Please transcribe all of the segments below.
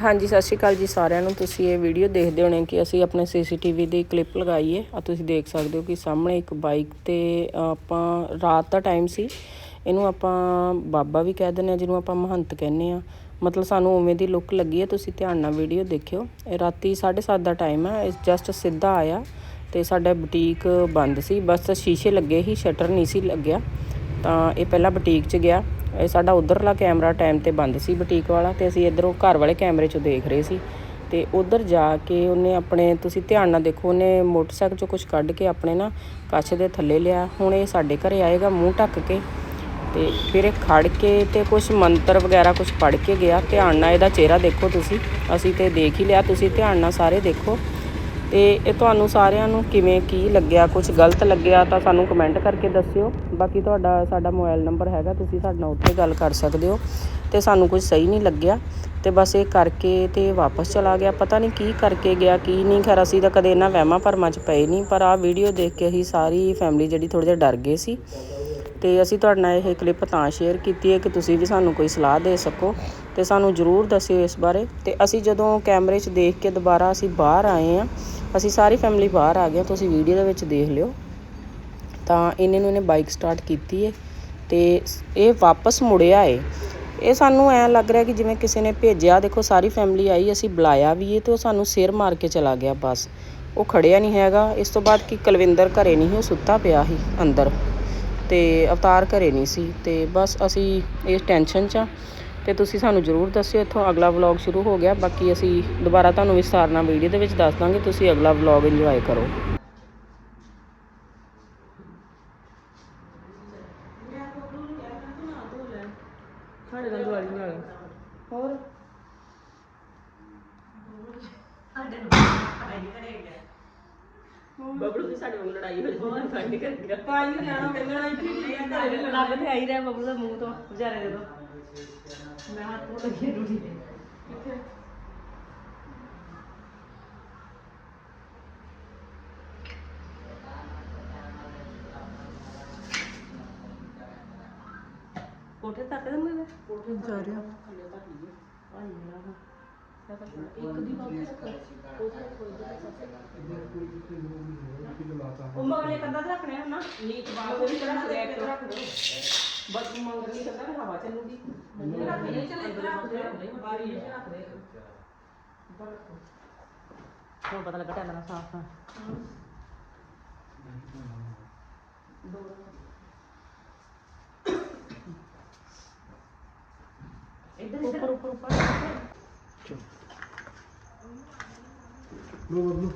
ਹਾਂਜੀ, ਸਤਿ ਸ਼੍ਰੀ ਅਕਾਲ ਜੀ ਸਾਰਿਆਂ ਨੂੰ। ਤੁਸੀਂ ਇਹ ਵੀਡੀਓ ਦੇਖਦੇ ਹੋਣੇ ਕਿ ਅਸੀਂ ਆਪਣੇ ਸੀਸੀਟੀਵੀ ਦੀ ਕਲਿੱਪ ਲਗਾਈ ਹੈ। ਆ ਤੁਸੀਂ ਦੇਖ ਸਕਦੇ ਹੋ ਕਿ ਸਾਹਮਣੇ ਇੱਕ ਬਾਈਕ ਤੇ ਆਪਾਂ ਰਾਤ ਦਾ ਟਾਈਮ ਸੀ। ਇਹਨੂੰ ਆਪਾਂ ਬਾਬਾ ਵੀ ਕਹਿ ਦਿੰਦੇ ਆ ਜਿਹਨੂੰ ਆਪਾਂ ਮਹੰਤ ਕਹਿੰਦੇ ਆ ਮਤਲਬ ਸਾਨੂੰ ਉਵੇਂ ਦੀ ਲੁੱਕ ਲੱਗੀ ਹੈ। ਤੁਸੀਂ ਧਿਆਨ ਨਾਲ ਵੀਡੀਓ ਦੇਖਿਓ। ਇਹ ਰਾਤੀ 7:30 ਦਾ ਟਾਈਮ ਹੈ। ਇਹ ਜਸਟ ਸਿੱਧਾ ਆਇਆ ਤੇ ਸਾਡਾ ਬੁਟੀਕ ਬੰਦ ਸੀ। ਬਸ ਸ਼ੀਸ਼ੇ ਲੱਗੇ ਹੀ, ਸ਼ਟਰ ਨਹੀਂ ਸੀ ਲੱਗਿਆ। ਤਾਂ ਇਹ ਪਹਿਲਾਂ ਬੁਟੀਕ 'ਚ ਗਿਆ। ਇਹ ਸਾਡਾ ਉਧਰਲਾ ਕੈਮਰਾ ਟਾਈਮ ਤੇ ਬੰਦ ਸੀ ਬੁਟੀਕ ਵਾਲਾ ਤੇ ਅਸੀਂ ਇਧਰੋਂ ਘਰ ਵਾਲੇ ਕੈਮਰੇ 'ਚੋਂ ਦੇਖ ਰਹੇ ਸੀ। ਤੇ ਉਧਰ ਜਾ ਕੇ ਉਹਨੇ ਆਪਣੇ, ਤੁਸੀਂ ਧਿਆਨ ਨਾਲ ਦੇਖੋ, ਉਹਨੇ ਮੋਟਰਸਾਈਕਲ 'ਚੋਂ ਕੁਝ ਕੱਢ ਕੇ ਆਪਣੇ ਨਾ ਕੱਛ ਦੇ ਥੱਲੇ ਲਿਆ। ਹੁਣ ਇਹ ਸਾਡੇ ਘਰੇ ਆਏਗਾ, ਮੂੰਹ ਢੱਕ ਕੇ। ਤੇ ਫਿਰ ਇਹ ਖੜ ਕੇ ਤੇ ਕੁਝ ਮੰਤਰ ਵਗੈਰਾ ਕੁਝ ਪੜ ਕੇ ਗਿਆ। ਧਿਆਨ ਨਾਲ ਇਹਦਾ ਚਿਹਰਾ ਦੇਖੋ ਤੁਸੀਂ। ਅਸੀਂ ਤੇ ਦੇਖ ਹੀ ਲਿਆ, ਤੁਸੀਂ ਧਿਆਨ ਨਾਲ ਸਾਰੇ ਦੇਖੋ। ਤੇ ਇਹ ਤੁਹਾਨੂੰ ਸਾਰਿਆਂ ਨੂੰ ਕਿਵੇਂ ਕੀ ਲੱਗਿਆ ਕੁਝ ਗਲਤ ਲੱਗਿਆ ਤਾਂ ਸਾਨੂੰ ਕਮੈਂਟ ਕਰਕੇ ਦੱਸਿਓ। ਬਾਕੀ ਤੁਹਾਡਾ, ਸਾਡਾ ਮੋਬਾਈਲ ਨੰਬਰ ਹੈਗਾ, ਤੁਸੀਂ ਸਾਡੇ ਨਾਲ ਉੱਥੇ ਗੱਲ ਕਰ ਸਕਦੇ ਹੋ। ਤੇ ਸਾਨੂੰ ਕੁਝ ਸਹੀ ਨਹੀਂ ਲੱਗਿਆ। ਤੇ ਬਸ ਇਹ ਕਰਕੇ ਤੇ ਵਾਪਸ ਚਲਾ ਗਿਆ। ਪਤਾ ਨਹੀਂ ਕੀ ਕਰਕੇ ਗਿਆ, ਕੀ ਨਹੀਂ। ਖੈਰ, ਅਸੀਂ ਤਾਂ ਕਦੇ ਇਹਨਾਂ ਵਹਿਮਾਂ ਭਰਮਾਂ 'ਚ ਪਏ ਨਹੀਂ, ਪਰ ਆਹ ਵੀਡੀਓ ਦੇਖ ਕੇ ਅਸੀਂ ਸਾਰੀ ਫੈਮਿਲੀ ਜਿਹੜੀ ਥੋੜ੍ਹਾ ਜਿਹਾ ਡਰ ਗਏ ਸੀ। ਤੇ ਅਸੀਂ ਤੁਹਾਡੇ ਨਾਲ ਇਹ ਕਲਿੱਪ ਤਾਂ ਸ਼ੇਅਰ ਕੀਤੀ ਹੈ ਕਿ ਤੁਸੀਂ ਵੀ ਸਾਨੂੰ ਕੋਈ ਸਲਾਹ ਦੇ ਸਕੋ ਤੇ ਸਾਨੂੰ ਜਰੂਰ ਦੱਸਿਓ ਇਸ ਬਾਰੇ। ਤੇ ਅਸੀਂ ਜਦੋਂ ਕੈਮਰੇ 'ਚ ਦੇਖ ਕੇ ਦੁਬਾਰਾ ਅਸੀਂ ਬਾਹਰ ਆਏ ਆ ਅਸੀਂ ਸਾਰੀ ਫੈਮਿਲੀ ਬਾਹਰ ਆ ਗਏ ਤੁਸੀਂ ਵੀਡੀਓ ਦੇ ਵਿੱਚ ਦੇਖ ਲਿਓ। ਤਾਂ ਇਹਨੇ ਨੂੰ ਇਹਨੇ ਬਾਈਕ ਸਟਾਰਟ ਕੀਤੀ ਹੈ ਤੇ ਇਹ ਵਾਪਸ ਮੁੜਿਆ ਏ ਇਹ ਸਾਨੂੰ ਐ ਲੱਗ ਰਿਹਾ ਕਿ ਜਿਵੇਂ ਕਿਸੇ ਨੇ ਭੇਜਿਆ, ਦੇਖੋ ਸਾਰੀ ਫੈਮਿਲੀ ਆਈ, ਅਸੀਂ ਬੁਲਾਇਆ ਵੀ ਏ ਤੇ ਉਹ ਸਾਨੂੰ ਸਿਰ ਮਾਰ ਕੇ ਚਲਾ ਗਿਆ ਬਸ। ਉਹ ਖੜਿਆ ਨਹੀਂ ਹੈਗਾ, ਇਸ ਤੋਂ ਬਾਅਦ ਕਿ ਕੁਲਵਿੰਦਰ ਘਰੇ ਨਹੀਂ, ਉਹ ਸੁੱਤਾ ਪਿਆ ਸੀ ਅੰਦਰ। ਅਤੇ ਅਵਤਾਰ ਘਰੇ ਨਹੀਂ ਸੀ ਅਤੇ ਬਸ ਅਸੀਂ ਇਸ ਟੈਨਸ਼ਨ 'ਚ ਹਾਂ ਅਤੇ ਤੁਸੀਂ ਸਾਨੂੰ ਜਰੂਰ ਦੱਸਿਓ ਇੱਥੋਂ ਅਗਲਾ ਵਲੌਗ ਸ਼ੁਰੂ ਹੋ ਗਿਆ। ਬਾਕੀ ਅਸੀਂ ਦੁਬਾਰਾ ਤੁਹਾਨੂੰ ਵਿਸਥਾਰ ਨਾਲ ਵੀਡੀਓ ਦੇ ਵਿੱਚ ਦੱਸ ਦਾਂਗੇ। ਤੁਸੀਂ ਅਗਲਾ ਵਲੌਗ ਇੰਜੋਏ ਕਰੋ ਸਾਡੇ ਨਾਲ ਦਿਵਾਲੀ ਬਣਾ ਲੈ ਹੋਰ ਬਬਲੂ ਦੀ ਸਾਡੇ ਨਾਲ ਲੜਾਈ ਹੋ ਹੈ ਫਾਈਟ ਕਰ ਗਿਆ ਪਾਈ ਨੂੰ ਜਾਣਾ ਮੇਰੇ ਨਾਲ ਇੱਥੇ ਨਹੀਂ ਲੱਗ ਤੇ ਆਈ ਰਿਹਾ ਬਬਲੂ ਦਾ ਮੂੰਹ ਤੋਂ ਵਿਚਾਰੇ ਦੇ ਤੋਂ। ਮੈਂ ਹੱਥ ਤੋਂ ਲੱਗੀ ਰੂੜੀ ਤੇ। ਕੋਠੇ ਤੱਕ ਦਿੰਦੇ ਨੇ ਕੋਠੇ ਜਾ ਰਿਹਾ। ਥੱਲੇ ਤੱਕ ਹੀ ਭਾਈ ਮੇਰਾ ਨਾ ਦੀ ਉਹ ਮਗਲੇ ਕੰਦਾ ਰੱਖਣੇ ਹਨ ਨਾ ਨੀਤ ਬਾਹਰ ਕੋਈ ਤਰ੍ਹਾਂ ਦੇ ਰੱਖ ਦੋ ਬਸ ਮੰਗਣੀ ਕੰਦਾ ਹਵਾ ਚੱਲੂਗੀ ਨਹੀਂ ਚੱਲੇ ਬਾਰੀ ਰੱਖ ਦੇ ਹੁਣ ਪਤਾ ਲੱਗਾ ਟੈਲਾਂ ਸਾਫ਼ ਆ ਇੱਧਰ ਉੱਪਰ ਉੱਪਰ ਉੱਪਰ लो बदलो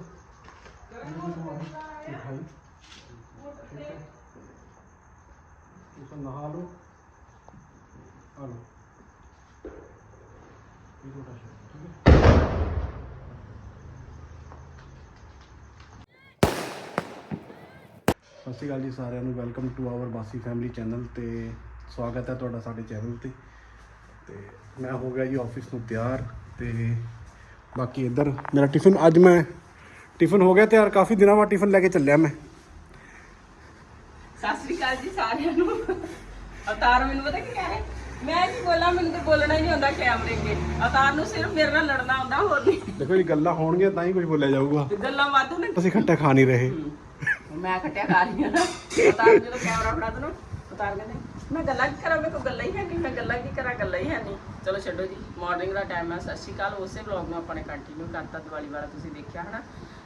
उठाई इसे नहा लो आ लो ये छोटा सा ठीक है ਸਤਿ ਸ਼੍ਰੀ ਅਕਾਲ ਜੀ ਸਾਰਿਆਂ ਨੂੰ welcome to our Basi family channel ਤੇ ਸਵਾਗਤ ਹੈ ਤੁਹਾਡਾ ਸਾਡੇ ਚੈਨਲ ਤੇ ਤੇ ਮੈਂ ਹੋ ਗਿਆ ਜੀ ਆਫਿਸ ਤੋਂ ਤਿਆਰ ਤੇ ਬਾਕੀ ਇੱਧਰ ਮੇਰਾ ਟਿਫਿਨ ਅੱਜ ਮੈਂ ਟਿਫਿਨ ਹੋ ਗਿਆ ਤਿਆਰ ਕਾਫੀ ਦਿਨਾਂ ਬਾਅਦ ਟਿਫਿਨ ਲੈ ਕੇ ਚੱਲਿਆ ਮੈਂ। ਸਤਿ ਸ੍ਰੀ ਅਕਾਲ ਜੀ ਸਾਰਿਆਂ ਨੂੰ। ਅਵਤਾਰ ਮੈਨੂੰ ਪਤਾ ਕੀ ਕਹਿ ਰਿਹਾ? ਮੈਂ ਕੀ ਬੋਲਾਂ ਮੈਨੂੰ ਤਾਂ ਬੋਲਣਾ ਹੀ ਨਹੀਂ ਆਉਂਦਾ ਕੈਮਰੇ ਅੱਗੇ। ਅਵਤਾਰ ਨੂੰ ਸਿਰਫ ਮੇਰੇ ਨਾਲ ਲੜਨਾ ਆਉਂਦਾ ਹੋਰ ਨਹੀਂ। ਦੇਖੋ ਇਹ ਗੱਲਾਂ ਹੋਣਗੀਆਂ ਤਾਂ ਹੀ ਕੁਝ ਬੋਲਿਆ ਜਾਊਗਾ। ਤੇ ਗੱਲਾਂ ਵਾਧੂ ਨੇ। ਅਸੀਂ ਖੱਟਾ ਖਾ ਨਹੀਂ ਰਹੇ। ਮੈਂ ਖੱਟਿਆ ਖਾ ਰਹੀ ਹਾਂ ਨਾ। ਅਵਤਾਰ ਜਦੋਂ ਕੈਮਰਾ ਫੜਾ ਦਨੂੰ ਅਵਤਾਰ ਕਹਿੰਦੇ ਮੈਂ ਗੱਲਾਂ ਕੀ ਕਰਾਂ? ਮੇਰੇ ਕੋਲ ਗੱਲਾਂ ਹੀ ਹੈ ਨਹੀਂ ਮੈਂ ਗੱਲਾਂ ਕੀ ਕਰਾਂ? ਗੱਲਾਂ ਹੀ ਹੈ ਨਹੀਂ। ਚਲੋ ਛੱਡੋ ਜੀ ਮਾਰਨਿੰਗ ਦਾ ਟਾਈਮ ਹੈ, ਸਤਿ ਸ਼੍ਰੀ ਅਕਾਲ। ਉਸੇ ਵਲੌਗ ਨੂੰ ਆਪਾਂ ਨੇ ਕੰਟੀਨਿਊ ਕਰਤਾ, ਦੀਵਾਲੀ ਵਾਲਾ ਤੁਸੀਂ ਦੇਖਿਆ ਹਨਾ?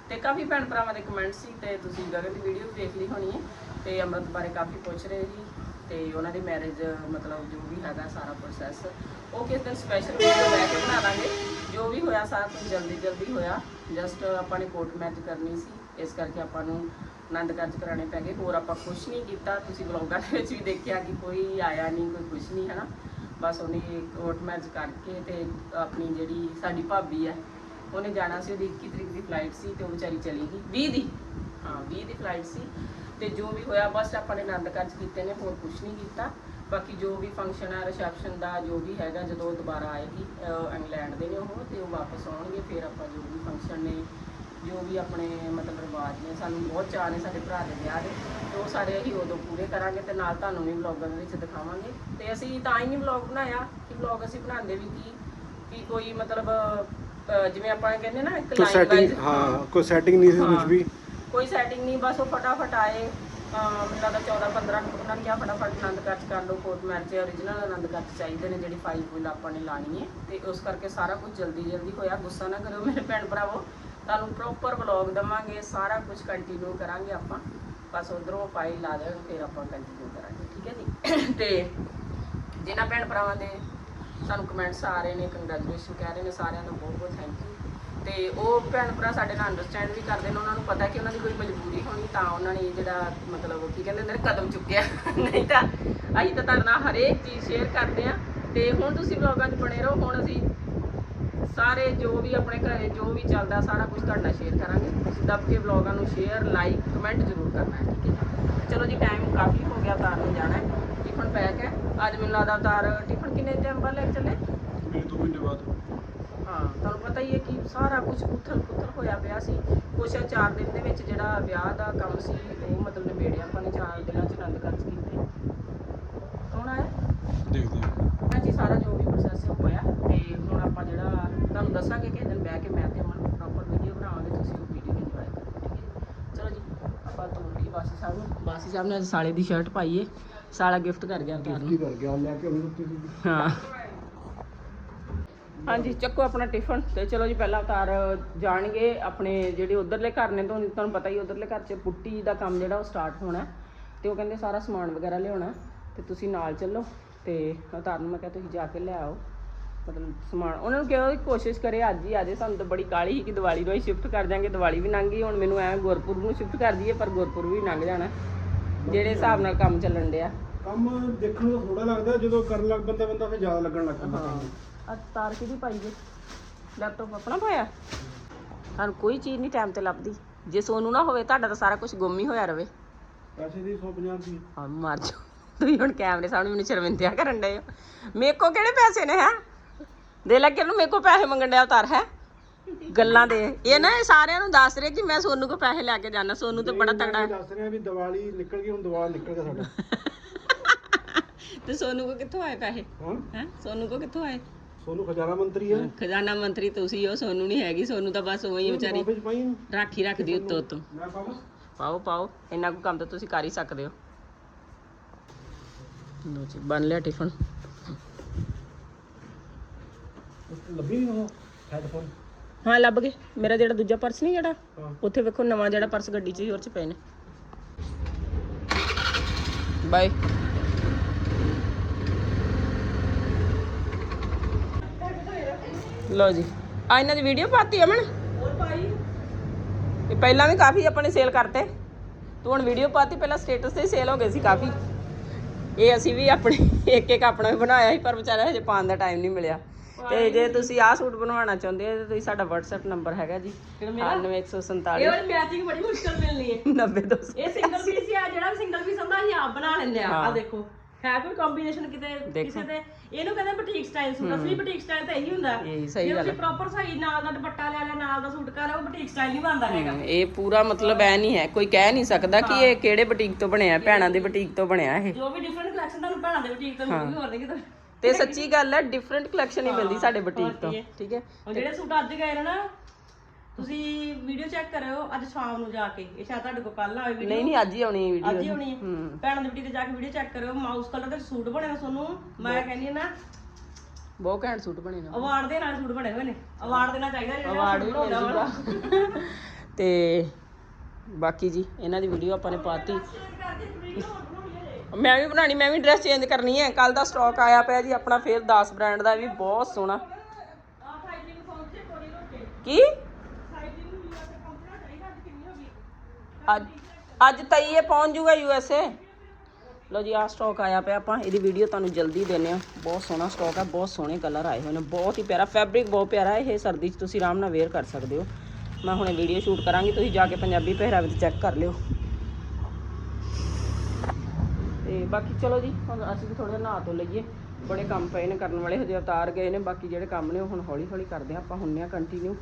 ਤੇ ਕਾਫੀ ਭੈਣ ਭਰਾਵਾਂ ਦੇ ਕਮੈਂਟ ਸੀ ਤੇ ਤੁਸੀਂ ਗਗਨ ਦੀ ਵੀਡੀਓ ਵੀ ਦੇਖ ਲਈ ਹੋਣੀ ਹੈ। ਤੇ ਅੰਮ੍ਰਿਤ ਬਾਰੇ ਕਾਫੀ ਪੁੱਛ ਰਹੇ ਜੀ। ਤੇ ਉਹਨਾਂ ਦੀ ਮੈਰਿਜ ਮਤਲਬ ਜੋ ਵੀ ਹੈਗਾ ਸਾਰਾ ਪ੍ਰੋਸੈਸ ਉਹ ਕਿਸ ਦਿਨ ਸਪੈਸ਼ਲ ਵੀਡੀਓ ਲੈ ਕੇ ਬਣਾ ਦਾਂਗੇ ਜੋ ਵੀ ਹੋਇਆ ਸਾਰਾ ਕੁਝ ਜਲਦੀ ਜਲਦੀ ਹੋਇਆ। ਜਸਟ ਆਪਾਂ ਨੇ ਕੋਰਟ ਮੈਰਿਜ ਕਰਨੀ ਸੀ। ਇਸ ਕਰਕੇ ਆਪਾਂ ਨੂੰ ਆਨੰਦ ਕਾਰਜ ਕਰਾਣੇ ਪੈ ਗਏ। ਹੋਰ ਆਪਾਂ ਕੁਝ ਨਹੀਂ ਕੀਤਾ। ਤੁਸੀਂ ਵਲੌਗਾਂ ਦੇ ਵਿੱਚ ਵੀ ਦੇਖਿਆ ਕਿ ਕੋਈ ਆਇਆ ਨਹੀਂ, ਕੋਈ ਕੁਝ ਨਹੀਂ ਹੈ ਨਾ ਬਸ ਉਹਨੇ ਕੋਰਟ ਮੈਰਿਜ ਕਰਕੇ ਤੇ ਆਪਣੀ ਜਿਹੜੀ ਸਾਡੀ ਭਾਬੀ ਹੈ ਉਹਨੇ ਜਾਣਾ ਸੀ, ਉਹਦੀ 21 ਤਰੀਕ ਦੀ ਫਲਾਈਟ ਸੀ ਤੇ ਉਹ ਵਿਚਾਰੀ ਚਲੀ ਗਈ। 20 ਦੀ। ਹਾਂ 20 ਦੀ ਫਲਾਈਟ ਸੀ ਤੇ ਜੋ ਵੀ ਹੋਇਆ, ਬਸ ਆਪਾਂ ਨੇ ਆਨੰਦ ਕਾਰਜ ਕੀਤੇ ਨੇ, ਹੋਰ ਕੁਝ ਨਹੀਂ ਕੀਤਾ। ਬਾਕੀ ਜੋ ਵੀ ਫੰਕਸ਼ਨ ਹੈ ਰਿਸੈਪਸ਼ਨ ਦਾ, ਜੋ ਵੀ ਹੈਗਾ, ਜਦੋਂ ਉਹ ਦੁਬਾਰਾ ਆਏਗੀ ਇੰਗਲੈਂਡ ਦੇ ਨੇ ਉਹ, ਤੇ ਉਹ ਵਾਪਸ ਆਉਣਗੇ, ਫਿਰ ਆਪਾਂ ਜੋ ਵੀ ਫੰਕਸ਼ਨ ਨੇ ਜੋ ਵੀ ਆਪਣੇ ਮਤਲਬ ਰਿਵਾਜ ਨੇ ਸਾਨੂੰ ਬਹੁਤ ਚਾਅ ਨੇ ਸਾਡੇ ਭਰਾ ਦੇ ਵਿਆਹ ਦੇ ਤੇ ਉਹ ਸਾਰੇ ਅਸੀਂ ਉਦੋਂ ਪੂਰੇ ਕਰਾਂਗੇ ਤੇ ਨਾਲ ਤੁਹਾਨੂੰ ਵੀ ਵਲੌਗਾਂ ਦੇ ਵਿੱਚ ਦਿਖਾਵਾਂਗੇ। ਤੇ ਅਸੀਂ ਤਾਂ ਹੀ ਨਹੀਂ ਵਲੌਗ ਬਣਾਇਆ ਕਿ ਵਲੌਗ ਅਸੀਂ ਬਣਾਉਂਦੇ ਵੀ ਕੀ ਕਿ ਕੋਈ ਮਤਲਬ ਅਹ, ਜਿਵੇਂ ਆਪਾਂ ਕਹਿੰਦੇ ਨਾ ਇੱਕ ਕੋਈ line ਸੈਟਿੰਗ wise, ਹਾਂ ਕੋਈ ਸੈਟਿੰਗ ਨਹੀਂ ਸੀ। ਕੁਝ ਵੀ। ਕੋਈ ਸੈਟਿੰਗ ਨਹੀਂ ਬਸ ਉਹ ਫਟਾਫਟ ਆਏ ਅਹ ਮੈਨੂੰ ਲੱਗਦਾ 14 15 ਨੂੰ ਉਹਨਾਂ ਨੇ ਕਿਹਾ ਫਟਾਫਟ ਆਨੰਦ ਕਾਰਜ ਕਰ ਲਓ court marriage original Anand Karaj ਚਾਹੀਦੇ ਨੇ ਜਿਹੜੀ ਫਾਈਲ ਫੁਲ ਆਪਾਂ ਨੇ ਲਾਣੀ ਹੈ। ਤੇ ਉਸ ਕਰਕੇ ਸਾਰਾ ਕੁਝ ਜਲਦੀ ਜਲਦੀ ਹੋਇਆ ਗੁੱਸਾ ਨਾ ਕਰਿਓ ਮੇਰੇ ਭੈਣ ਭਰਾਵੋ। ਤੁਹਾਨੂੰ ਪ੍ਰੋਪਰ ਵਲੌਗ ਦਵਾਂਗੇ, ਸਾਰਾ ਕੁਝ ਕੰਟੀਨਿਊ ਕਰਾਂਗੇ ਆਪਾਂ। ਬਸ ਉਧਰੋਂ ਫਾਈਲ ਲਾ ਦੇਣ ਫਿਰ ਆਪਾਂ ਕੰਟੀਨਿਊ ਕਰਾਂਗੇ, ਠੀਕ ਹੈ ਜੀ? ਤੇ ਜਿਨ੍ਹਾਂ ਭੈਣ ਭਰਾਵਾਂ ਦੇ ਸਾਨੂੰ ਕਮੈਂਟਸ ਆ ਰਹੇ ਨੇ ਕੰਗ੍ਰੈਚੁਲੇਸ਼ਨ ਕਹਿ ਰਹੇ ਨੇ ਸਾਰਿਆਂ ਦਾ, ਬਹੁਤ ਬਹੁਤ ਥੈਂਕ ਯੂ ਤੇ ਉਹ ਭੈਣ ਭਰਾ ਸਾਡੇ ਨਾਲ ਅੰਡਰਸਟੈਂਡ ਵੀ ਕਰਦੇ ਨੇ, ਉਹਨਾਂ ਨੂੰ ਪਤਾ ਕਿ ਉਹਨਾਂ ਦੀ ਕੋਈ ਮਜਬੂਰੀ ਹੋਣੀ, ਤਾਂ ਉਹਨਾਂ ਨੇ ਜਿਹੜਾ ਮਤਲਬ ਕੀ ਕਹਿੰਦੇ ਨੇ, ਕਦਮ ਚੁੱਕਿਆ। ਨਹੀਂ ਤਾਂ ਅਸੀਂ ਤਾਂ ਤੁਹਾਡੇ ਨਾਲ ਹਰੇਕ ਚੀਜ਼ ਸ਼ੇਅਰ ਕਰਦੇ ਆ ਤੇ ਹੁਣ ਤੁਸੀਂ ਵਲੌਗਾਂ 'ਚ ਬਣੇ ਰਹੋ, ਹੁਣ ਅਸੀਂ ਸਾਰੇ ਜੋ ਵੀ ਆਪਣੇ ਘਰੇ ਜੋ ਵੀ ਚੱਲਦਾ ਸਾਰਾ ਕੁਝ ਤੁਹਾਡੇ ਨਾਲ ਸ਼ੇਅਰ ਕਰਾਂਗੇ। ਤੁਸੀਂ ਦੱਬ ਕੇ ਵਲੌਗਾਂ ਨੂੰ ਸ਼ੇਅਰ ਲਾਈਕ ਕਮੈਂਟ ਜ਼ਰੂਰ ਕਰਨਾ ਹੈ ਠੀਕ ਹੈ ਚਲੋ ਜੀ ਟਾਈਮ ਕਾਫੀ ਹੋ ਗਿਆ ਤਾਰ ਨੂੰ ਜਾਣਾ ਹੈ। ਟਿਫਨ ਪੈਕ ਹੈ। ਅੱਜ ਮੈਨੂੰ ਲੱਗਦਾ ਤਾਰ ਟਿਫਨ ਕਿੰਨੇ ਟਾਈਮ ਬਾਅਦ ਲੈ ਕੇ ਚੱਲੇ? ਮੇਰੇ ਤੋਂ ਮਹੀਨੇ ਬਾਅਦ। ਹਾਂ ਤੁਹਾਨੂੰ ਪਤਾ ਹੀ ਹੈ ਕਿ ਸਾਰਾ ਕੁਝ ਉਥਲ ਪੁਥਲ ਹੋਇਆ ਪਿਆ ਸੀ। ਕੁਛ ਚਾਰ ਦਿਨ ਦੇ ਵਿੱਚ ਜਿਹੜਾ ਵਿਆਹ ਦਾ ਕੰਮ ਸੀ ਉਹ ਮਤਲਬ ਨਿਬੇੜਿਆ ਆਪਾਂ ਨੇ ਚਾਰ ਦਿਨਾਂ ਚ ਆਨੰਦ ਕਾਰਜ ਕੀਤੇ। ਕੌਣ ਆਇਆ? ਦੇਖਦੇ ਹਾਂ ਹਾਂਜੀ ਸਾਰਾ ਜੋ ਵੀ ਪ੍ਰੋਸੈਸ ਹੋਇਆ ਤੇ ਹੁਣ ਆਪਾਂ ਜਿਹੜਾ ਤੁਹਾਨੂੰ ਦੱਸਾਂਗੇ ਕਿ ਦਿਨ ਬਹਿ ਕੇ ਮੈਂ ਤੇ ਅਮਨ ਪ੍ਰੋਪਰ ਵੀਡੀਓ ਬਣਾਵਾਂਗੇ ਤੁਸੀਂ ਉਹ ਵੀਡੀਓ ਇੰਜੋਏ ਕਰੋ ਠੀਕ ਹੈ ਚਲੋ ਜੀ ਆਪਾਂ ਤੋੜ ਲਈ ਬਾਸੀ ਸਾਹਿਬ ਨੂੰ ਬਾਸੀ ਸਾਹਿਬ ਨੇ ਅੱਜ ਸਾਲੇ ਦੀ ਸ਼ਰਟ ਪਾਈ ਏ ਸਾਲਾ ਗਿਫਟ ਕਰ ਗਿਆ ਕੀ ਕਰ ਗਿਆ ਲੈ ਕੇ ਉਹਨੂੰ ਦਿੱਤੀ ਸੀ ਹਾਂ। ਹਾਂਜੀ ਚੱਕੋ ਆਪਣਾ ਟਿਫਨ ਤੇ ਚਲੋ ਜੀ ਪਹਿਲਾਂ ਅਵਤਾਰ ਜਾਣਗੇ ਆਪਣੇ ਜਿਹੜੇ ਉਧਰਲੇ ਘਰ ਨੇ ਤੁਹਾਨੂੰ ਤੁਹਾਨੂੰ ਪਤਾ ਹੀ ਉਧਰਲੇ ਘਰ 'ਚ ਪੁੱਟੀ ਦਾ ਕੰਮ ਜਿਹੜਾ ਉਹ ਸਟਾਰਟ ਹੋਣਾ। ਤੇ ਉਹ ਕਹਿੰਦੇ ਸਾਰਾ ਸਮਾਨ ਵਗੈਰਾ ਲਿਆਉਣਾ ਤੇ ਤੁਸੀਂ ਨਾਲ ਚੱਲੋ ਤੇ ਅਵਤਾਰ ਨੂੰ ਮੈਂ ਕਿਹਾ ਤੁਸੀਂ ਜਾ ਕੇ ਲੈ ਆਓ। ਮਤਲਬ ਸਮਾਨ। ਉਹਨਾਂ ਨੂੰ ਕਿਹਾ ਕਿ ਕੋਸ਼ਿਸ਼ ਕਰੇ ਅੱਜ ਹੀ ਆ ਜਾਏ ਸਾਨੂੰ ਤਾਂ ਬੜੀ ਕਾਲੀ ਸੀ ਕਿ ਦੀਵਾਲੀ ਨੂੰ ਹੀ ਸ਼ਿਫਟ ਕਰ ਜਾਾਂਗੇ ਦੀਵਾਲੀ ਵੀ ਲੰਘ ਗਈ ਹੁਣ ਮੈਨੂੰ ਐ ਗੁਰਪੁਰ ਨੂੰ ਸ਼ਿਫਟ ਕਰ ਦਈਏ ਪਰ ਗੁਰਪੁਰ ਵੀ ਲੰਘ ਜਾਣਾ। ਜਿਹੜੇ ਹਿਸਾਬ ਨਾਲ ਕੰਮ ਚੱਲਣ ਡਿਆ। ਕੰਮ ਦੇਖਣ ਨੂੰ ਥੋੜਾ ਲੱਗਦਾ ਜਦੋਂ ਕਰਨ ਲੱਗ ਬੰਦਾ ਬੰਦਾ ਫਿਰ ਜ਼ਿਆਦਾ ਲੱਗਣ ਲੱਗ ਪੈਂਦਾ। ਅੱਜ ਤਾਰ ਕਿਹਦੀ ਪਾਈ ਜੇ ਲੈਪਟਾਪ ਆਪਣਾ ਪਾਇਆ? ਸਾਨੂੰ ਕੋਈ ਚੀਜ਼ ਨਹੀਂ ਟਾਈਮ ਤੇ ਲੱਭਦੀ। ਜੇ ਸੋਨੂੰ ਨਾ ਹੋਵੇ ਤੁਹਾਡਾ ਤਾਂ ਸਾਰਾ ਕੁਝ ਗੁੰਮ ਹੀ ਹੋਇਆ ਰਵੇ। ਪੈਸੇ ਦੀ 150 ਦੀ ਹਾਂ ਮਰ ਜਾ ਤੁਸੀਂ ਹੁਣ ਕੈਮਰੇ ਸਾਹਮਣੇ ਮੈਨੂੰ ਸ਼ਰਮਿੰਦਿਆ ਕਰਨ ਡਏ ਹੋ। ਮੇਰੇ ਕੋ ਕਿਹੜੇ ਪੈਸੇ ਨੇ ਹੈ? ਦੇ ਲੱਗੇ ਨੂੰ ਮੇਰੇ ਕੋ ਪੈਸੇ ਮੰਗਣ ਡਿਆ ਉਤਾਰ ਹੈ? ਗੱਲਾਂ ਦੇ। ਇਹ ਨਾ ਇਹ ਸਾਰਿਆਂ ਨੂੰ ਦੱਸ ਰਹੇ ਕਿ ਮੈਂ ਸੋਨੂੰ ਕੋ ਪੈਸੇ ਲੈ ਕੇ ਜਾਣਾ ਸੋਨੂੰ ਤੇ ਬੜਾ ਤਗੜਾ ਹੈ ਦੱਸ ਰਿਹਾ ਵੀ ਦੀਵਾਲੀ ਨਿਕਲ ਗਈ ਹੁਣ ਦੀਵਾਲ ਨਿਕਲ ਗਿਆ ਸਾਡਾ। ਤੇ ਸੋਨੂੰ ਕੋ ਕਿੱਥੋਂ ਆਏ ਪੈਸੇ? ਹਾਂ? ਸੋਨੂੰ ਕੋ ਕਿੱਥੋਂ ਆਏ? ਸੋਨੂੰ ਖਜ਼ਾਨਾ ਮੰਤਰੀ ਹੈ ਖਜ਼ਾਨਾ ਮੰਤਰੀ ਤੁਸੀਂ ਹੋ ਸੋਨੂੰ ਨਹੀਂ ਹੈਗੀ ਸੋਨੂੰ ਤਾਂ ਬਸ ਉਹੀ ਵਿਚਾਰੀ ਰਾਖੀ ਰੱਖਦੀ ਉੱਤੋਂ ਉੱਤੋਂ ਪਾਓ ਪਾਓ। ਇੰਨਾ ਕੁ ਕੰਮ ਤਾਂ ਤੁਸੀਂ ਕਰ ਹੀ ਸਕਦੇ ਹੋ। ਲੋ ਜੀ ਬਣ ਲਿਆ ਟਿਫਨ। ਲੱਭੀ ਨਹੀਂ ਉਹ ਹੈਡਫੋਨ? ਹਾਂ ਲੱਭ ਗਏ। ਮੇਰਾ ਜਿਹੜਾ ਦੂਜਾ ਪਰਸ ਨਹੀਂ ਜਿਹੜਾ ਹਾਂ। ਉੱਥੇ ਵੇਖੋ ਨਵਾਂ ਜਿਹੜਾ ਪਰਸ ਗੱਡੀ 'ਚ ਸੀ ਹੋਰ 'ਚ ਪਏ ਨੇ। ਬਾਏ ਲੋ ਜੀ। ਆ ਇਹਨਾਂ ਦੀ ਵੀਡੀਓ ਪਾਤੀ ਅਮਨ? ਇਹ ਪਹਿਲਾਂ ਵੀ ਕਾਫੀ ਆਪਾਂ ਨੇ ਸੇਲ ਕਰਤੇ। ਤੂੰ ਹੁਣ ਵੀਡੀਓ ਪਾਤੀ ਪਹਿਲਾਂ ਸਟੇਟਸ ਤੇ ਸੇਲ ਹੋ ਗਏ ਸੀ ਕਾਫੀ। ਇਹ ਅਸੀਂ ਵੀ ਆਪਣੇ ਇੱਕ ਇੱਕ ਆਪਣਾ ਵੀ ਬਣਾਇਆ ਸੀ ਪਰ ਵਿਚਾਰਾ ਹਜੇ ਪਾਉਣ ਦਾ ਟਾਈਮ ਨਹੀਂ ਮਿਲਿਆ। ਤੇ ਜੇ ਤੁਸੀਂ ਆਹ ਸੂਟ ਬਣਵਾਉਣਾ ਚਾਹੁੰਦੇ ਹੋ ਤਾਂ ਤੁਸੀਂ ਸਾਡਾ WhatsApp ਨੰਬਰ ਹੈਗਾ ਜੀ। 99147 ਇਹ ਵਾਲੀ ਮੈਚਿੰਗ ਬੜੀ ਮੁਸ਼ਕਲ ਮਿਲਣੀ ਹੈ 90200 ਇਹ ਸਿੰਗਲ ਪੀਸ ਆ ਜਿਹੜਾ ਵੀ ਸਿੰਗਲ ਪੀਸ ਹੁੰਦਾ ਅਸੀਂ ਆਪ ਬਣਾ ਲੈਂਦੇ ਆ। ਆ ਹਾਂ। ਦੇਖੋ ਹੈ ਕੋਈ ਕੰਬੀਨੇਸ਼ਨ ਕਿਤੇ ਦੇਖੋ। ਕਿਸੇ ਦੇ ਇਹਨੂੰ ਕਹਿੰਦੇ ਬੁਟੀਕ ਸਟਾਈਲ ਸੂਟ ਅਸਲੀ ਬੁਟੀਕ ਸਟਾਈਲ ਤਾਂ ਇਹੀ ਹੁੰਦਾ। ਇਹੀ ਸਹੀ ਜੇ ਗੱਲ ਤੁਸੀਂ ਪ੍ਰੋਪਰ ਸਹੀ ਨਾਲ ਦਾ ਦੁਪੱਟਾ ਲੈ ਲਿਆ ਨਾਲ ਦਾ ਸੂਟ ਕਰ ਉਹ ਬੁਟੀਕ ਸਟਾਈਲ ਨਹੀਂ ਬਣਦਾ ਹੈਗਾ। ਇਹ ਪੂਰਾ ਮਤਲਬ ਐ ਨਹੀਂ ਹੈ। ਕੋਈ ਕਹਿ ਨਹੀਂ ਸਕਦਾ ਕਿ ਇਹ ਕਿਹੜੇ ਬੁਟੀਕ ਤੋਂ ਬਣਿਆ ਭੈਣਾਂ ਦੀ ਬੁਟੀਕ ਤੋਂ ਬਣਿਆ ਇਹ। ਜੋ ਵੀ ਡਿਫਰੈਂਟ ਕਲੈਕਸ਼ਨ ਤੁਹਾਨੂੰ ਭੈਣਾਂ ਦੇ ਬੁਟੀਕ ਤੋਂ ਮਿਲੂਗੀ ਹੋਰ ਨਹੀਂ ਕਿਤੇ। ਤੇ ਸੱਚੀ ਗੱਲ ਹੈ ਡਿਫਰੈਂਟ ਕਲੈਕਸ਼ਨ ਹੀ ਮਿਲਦੀ ਸਾਡੇ ਬੁਟੀਕ ਤੋਂ ਠੀਕ ਹੈ? ਹੁਣ ਜਿਹੜੇ ਸੂਟ ਅੱਜ ਗਏ ਨੇ ਨਾ ਤੁਸੀਂ ਵੀਡੀਓ ਚੈੱਕ ਕਰਿਓ ਅੱਜ ਸ਼ਾਮ ਨੂੰ ਜਾ ਕੇ। ਇਹ ਸ਼ਾਇਦ ਤੁਹਾਡੇ ਕੋਲ ਕੱਲ ਆਵੇ ਵੀਡੀਓ ਨਹੀਂ ਨਹੀਂ ਅੱਜ ਹੀ ਆਉਣੀ ਅੱਜ ਹੀ ਵੀਡੀਓ ਹੋਣੀ ਹੈ। ਭੈਣਾਂ ਦੀ ਬੁਟੀਕ ਤੇ ਜਾ ਕੇ ਵੀਡੀਓ ਚੈੱਕ ਕਰਿਓ। ਮਾਊਸ ਕਲਰ ਦੇ ਸੂਟ ਬਣੇ ਨੇ ਤੁਹਾਨੂੰ। ਮੈਂ ਕਹਿੰਦੀ ਹਾਂ ਨਾ ਬਹੁਤ ਘੈਂਟ ਸੂਟ ਬਣੇ ਨੇ। ਅਵਾਰਡ ਦੇ ਨਾਲ ਸੂਟ ਬਣੇ ਹੋਏ ਨੇ। ਅਵਾਰਡ ਦੇਣਾ ਚਾਹੀਦਾ ਜਿਹੜਾ ਅਵਾਰਡ ਸੂਟ ਵੀ ਮਿਲ ਬਣਾਉਂਦਾ ਵਾ। ਤੇ ਬਾਕੀ ਜੀ ਇਹਨਾਂ ਦੀ ਵੀਡੀਓ ਆਪਾਂ ਨੇ ਪਾਤੀ। ਮੈਂ ਵੀ ਬਣਾਣੀ ਮੈਂ ਵੀ ਡਰੈਸ ਚੇਂਜ ਕਰਨੀ ਹੈ। ਕੱਲ ਦਾ ਸਟਾਕ ਆਇਆ ਪਿਆ ਜੀ, ਆਪਣਾ ਫੇਰ 10 ਬ੍ਰਾਂਡ ਦਾ ਵੀ ਬਹੁਤ ਸੋਹਣਾ। ਕੀ? ਅੱਜ ਅੱਜ ਤਈ ਇਹ ਪਹੁੰਚ ਜੂਗਾ ਯੂ ਐਸ ਏ ਲੋ ਜੀ ਆ ਸਟਾਕ ਆਇਆ ਪਿਆ ਆਪਾਂ, ਇਹਦੀ ਵੀਡੀਓ ਤੁਹਾਨੂੰ ਜਲਦੀ ਦੇਣੇ ਆ ਬਹੁਤ ਸੋਹਣਾ ਸਟਾਕ ਹੈ ਬਹੁਤ ਸੋਹਣੇ ਕਲਰ ਆਏ ਹੋਏ ਨੇ, ਬਹੁਤ ਹੀ ਪਿਆਰਾ ਫੈਬਰਿਕ ਬਹੁਤ ਪਿਆਰਾ ਹੈ ਇਹ ਸਰਦੀ 'ਚ ਤੁਸੀਂ ਆਰਾਮ ਨਾਲ ਵੇਅਰ ਕਰ ਸਕਦੇ ਹੋ। ਮੈਂ ਹੁਣੇ ਵੀਡੀਓ ਸ਼ੂਟ ਕਰਾਂਗੀ, ਤੁਸੀਂ ਜਾ ਕੇ ਪੰਜਾਬੀ ਪਹਿਰਾਵੇ ਤੇ ਚੈੱਕ ਕਰ ਲਿਓ। ਤੇ ਬਾਕੀ ਚਲੋ ਜੀ, ਹੁਣ ਅਸੀਂ ਵੀ ਥੋੜਾ ਜਿਹਾ ਨਹਾ ਧੋ ਲਈਏ। ਬੜੇ ਕੰਮ ਪਏ ਨੇ ਕਰਨ ਵਾਲੇ, ਹਜੇ ਉਤਾਰ ਗਏ ਨੇ, ਬਾਕੀ ਜਿਹੜੇ ਕੰਮ ਨੇ ਉਹ ਹੁਣ ਹੌਲੀ ਹੌਲੀ ਕਰਦੇ ਆ ਆਪਾਂ ਹੁੰਨੇ ਆ ਕੰਟੀਨਿਊ